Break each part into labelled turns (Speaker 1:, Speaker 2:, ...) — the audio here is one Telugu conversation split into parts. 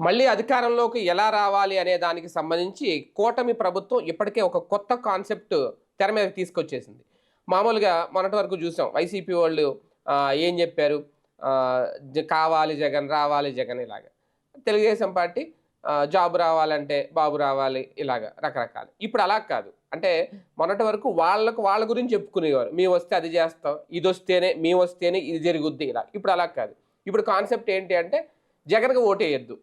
Speaker 1: మళ్ళీ అధికారంలోకి ఎలా రావాలి అనే దానికి సంబంధించి కూటమి ప్రభుత్వం ఇప్పటికే ఒక కొత్త కాన్సెప్ట్ తెర మీద తీసుకొచ్చేసింది. మామూలుగా మొన్నటి వరకు చూసాం. వైసీపీ వాళ్ళు ఏం చెప్పారు? జ- కావాలి జగన్ రావాలి జగన్ ఇలాగ. తెలుగుదేశం పార్టీ జాబ్ రావాలంటే బాబు రావాలి ఇలాగా రకరకాలు. ఇప్పుడు అలా కాదు. అంటే మొన్నటి వరకు వాళ్ళకు వాళ్ళ గురించి చెప్పుకునేవారు. మేము వస్తే అది చేస్తాం ఇది వస్తేనే మేము వస్తేనే ఇది జరుగుద్ది ఇలా. ఇప్పుడు అలా కాదు. ఇప్పుడు కాన్సెప్ట్ ఏంటి అంటే జగన్కి ఓటేయద్దు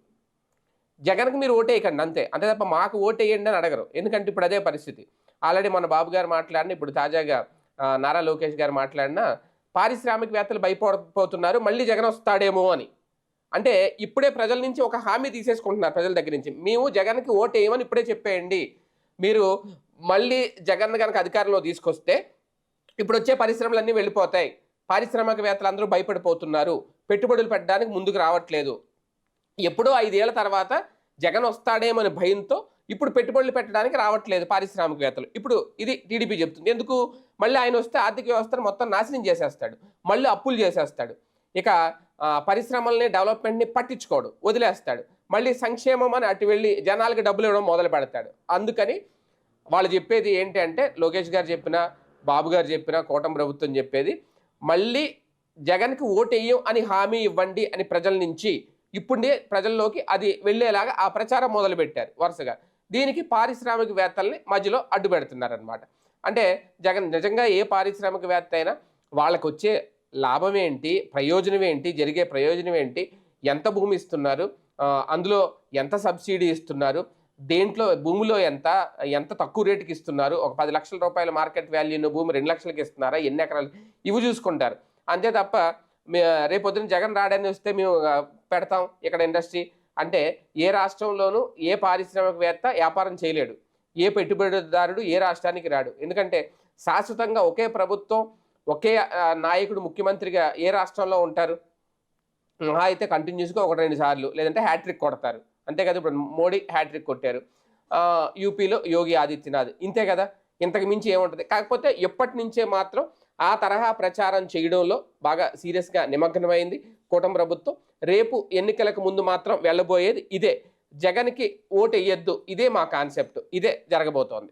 Speaker 1: జగన్కి మీరు ఓటేయకండి అంతే. అంతే తప్ప మాకు ఓటేయండి అని అడగరు. ఎందుకంటే ఇప్పుడు అదే పరిస్థితి. ఆల్రెడీ మన బాబు గారు మాట్లాడిన ఇప్పుడు తాజాగా నారా లోకేష్ గారు మాట్లాడిన పారిశ్రామికవేత్తలు భయపడిపోతున్నారు మళ్ళీ జగన్ వస్తాడేమో అని. అంటే ఇప్పుడే ప్రజల నుంచి ఒక హామీ తీసేసుకుంటున్నారు ప్రజల దగ్గర నుంచి. మేము జగన్కి ఓటేయమని ఇప్పుడే చెప్పేయండి. మీరు మళ్ళీ జగన్ కనుక అధికారంలో తీసుకొస్తే ఇప్పుడు వచ్చే పరిశ్రమలన్నీ వెళ్ళిపోతాయి. పారిశ్రామికవేత్తలు అందరూ భయపడిపోతున్నారు. పెట్టుబడులు పెట్టడానికి ముందుకు రావట్లేదు. ఎప్పుడో ఐదేళ్ళ తర్వాత జగన్ వస్తాడేమని భయంతో ఇప్పుడు పెట్టుబడులు పెట్టడానికి రావట్లేదు పారిశ్రామికవేత్తలు. ఇప్పుడు ఇది టీడీపీ చెప్తుంది. ఎందుకు? మళ్ళీ ఆయన వస్తే ఆర్థిక వ్యవస్థను మొత్తం నాశనం చేసేస్తాడు. మళ్ళీ అప్పులు చేసేస్తాడు. ఇక పరిశ్రమల్ని డెవలప్మెంట్ని పట్టించుకోడు. వదిలేస్తాడు. మళ్ళీ సంక్షేమం అని అటు వెళ్ళి జనాలకు డబ్బులు ఇవ్వడం మొదలు పెడతాడు. అందుకని వాళ్ళు చెప్పేది ఏంటి అంటే లోకేష్ గారు చెప్పిన బాబు గారు చెప్పిన కోటం ప్రభుత్వం చెప్పేది మళ్ళీ జగన్కి ఓటేయం అని హామీ ఇవ్వండి అని ప్రజల నుంచి ఇప్పుడే ప్రజల్లోకి అది వెళ్ళేలాగా ఆ ప్రచారం మొదలుపెట్టారు వరుసగా. దీనికి పారిశ్రామికవేత్తల్ని మధ్యలో అడ్డు పెడుతున్నారనమాట అంటే జగన్ నిజంగా ఏ పారిశ్రామికవేత్త అయినా వాళ్ళకు వచ్చే లాభం ఏంటి ప్రయోజనం ఏంటి జరిగే ప్రయోజనం ఏంటి ఎంత భూమి ఇస్తున్నారు అందులో ఎంత సబ్సిడీ ఇస్తున్నారు దేంట్లో భూమిలో ఎంత ఎంత తక్కువ రేటుకి ఇస్తున్నారు ఒక పది లక్షల రూపాయల మార్కెట్ వాల్యూను భూమి రెండు లక్షలకి ఇస్తున్నారా ఎన్ని ఎకరాలు ఇవి చూసుకుంటారు. అంతే తప్ప రేపొద్దున జగన్ రాడని వస్తే మేము పెడతాం ఇక్కడ ఇండస్ట్రీ. అంటే ఏ రాష్ట్రంలోనూ ఏ పారిశ్రామికవేత్త వ్యాపారం చేయలేడు. ఏ పెట్టుబడిదారుడు ఏ రాష్ట్రానికి రాడు. ఎందుకంటే శాశ్వతంగా ఒకే ప్రభుత్వం ఒకే నాయకుడు ముఖ్యమంత్రిగా ఏ రాష్ట్రంలో ఉంటారు? అయితే కంటిన్యూస్గా ఒక రెండు సార్లు లేదంటే హ్యాట్రిక్ కొడతారు. అంతే కదా ఇప్పుడు మోడీ హ్యాట్రిక్ కొట్టారు. యూపీలో యోగి ఆదిత్యనాథ్. ఇంతే కదా? ఇంతకు మించి ఏముంటుంది? కాకపోతే ఎప్పటి నుంచే మాత్రం ఆ తరహా ప్రచారం చేయడంలో బాగా సీరియస్గా నిమగ్నమైంది కూటమి ప్రభుత్వం. రేపు ఎన్నికలకు ముందు మాత్రం వెళ్ళబోయేది ఇదే. జగన్కి ఓటు వేయొద్దు ఇదే మా కాన్సెప్ట్. ఇదే జరగబోతోంది.